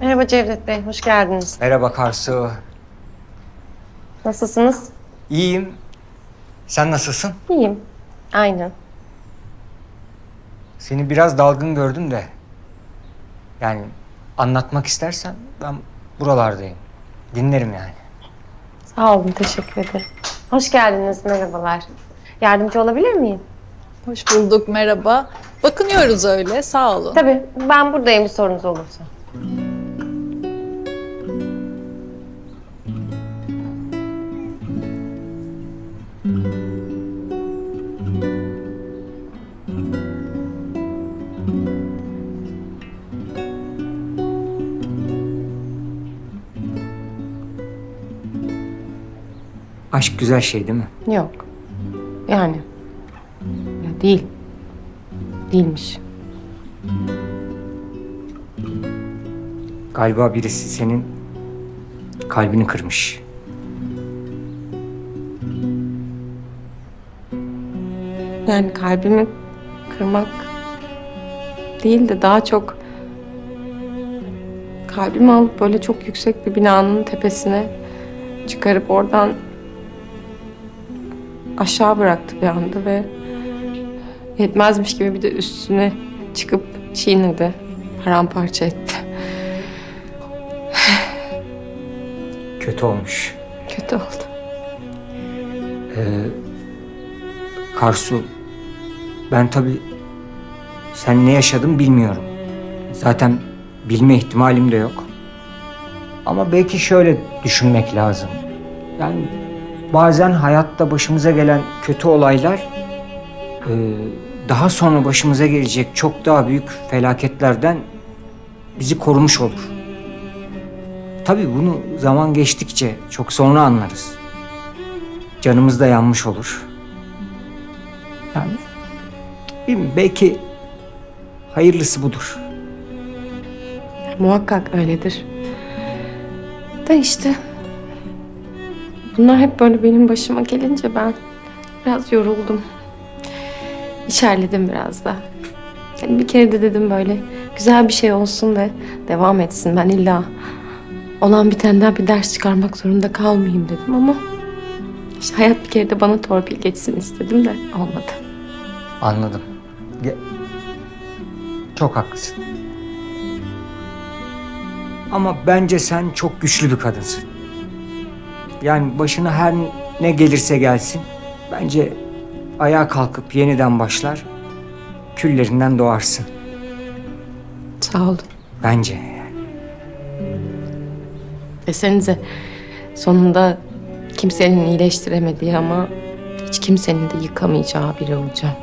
Merhaba Cevdet Bey, hoş geldiniz. Merhaba Karsu. Nasılsınız? İyiyim. Sen nasılsın? İyiyim. Aynen. Seni biraz dalgın gördüm de. Yani anlatmak istersen ben buralardayım. Dinlerim yani. Sağ olun, teşekkür ederim. Hoş geldiniz, merhabalar. Yardımcı olabilir miyim? Hoş bulduk, merhaba. Bakınıyoruz öyle, sağ olun. Tabii, ben buradayım bir sorunuz olursa. Aşk güzel şey değil mi? Yok. Yani. Ya değil. Değilmiş. Galiba birisi senin kalbini kırmış. Yani kalbimi kırmak değil de daha çok kalbimi alıp böyle çok yüksek bir binanın tepesine çıkarıp oradan aşağı bıraktı bir anda ve yetmezmiş gibi bir de üstüne çıkıp çiğnedi, paramparça etti. Kötü olmuş. Kötü oldu. Karsu, ben tabii sen ne yaşadın bilmiyorum. Zaten bilme ihtimalim de yok. Ama belki şöyle düşünmek lazım. Yani bazen hayatta başımıza gelen kötü olaylar e, daha sonra başımıza gelecek çok daha büyük felaketlerden bizi korumuş olur. Tabii bunu zaman geçtikçe çok sonra anlarız. Canımız da yanmış olur. Yani belki hayırlısı budur. Muhakkak öyledir. Da işte bunlar hep böyle benim başıma gelince ben biraz yoruldum. İçerledim biraz da. Yani bir kere de dedim böyle güzel bir şey olsun ve devam etsin. Ben illa olan bitenden bir ders çıkarmak zorunda kalmayayım dedim ama işte hayat bir kere de bana torpil geçsin istedim de olmadı. Anladım. Ge- Çok haklısın. Ama bence sen çok güçlü bir kadınsın. Yani başına her ne gelirse gelsin bence ayağa kalkıp yeniden başlar. Küllerinden doğarsın. Sağ olun. Bence yani. Desenize sonunda kimsenin iyileştiremediği ama hiç kimsenin de yıkamayacağı biri olacağım.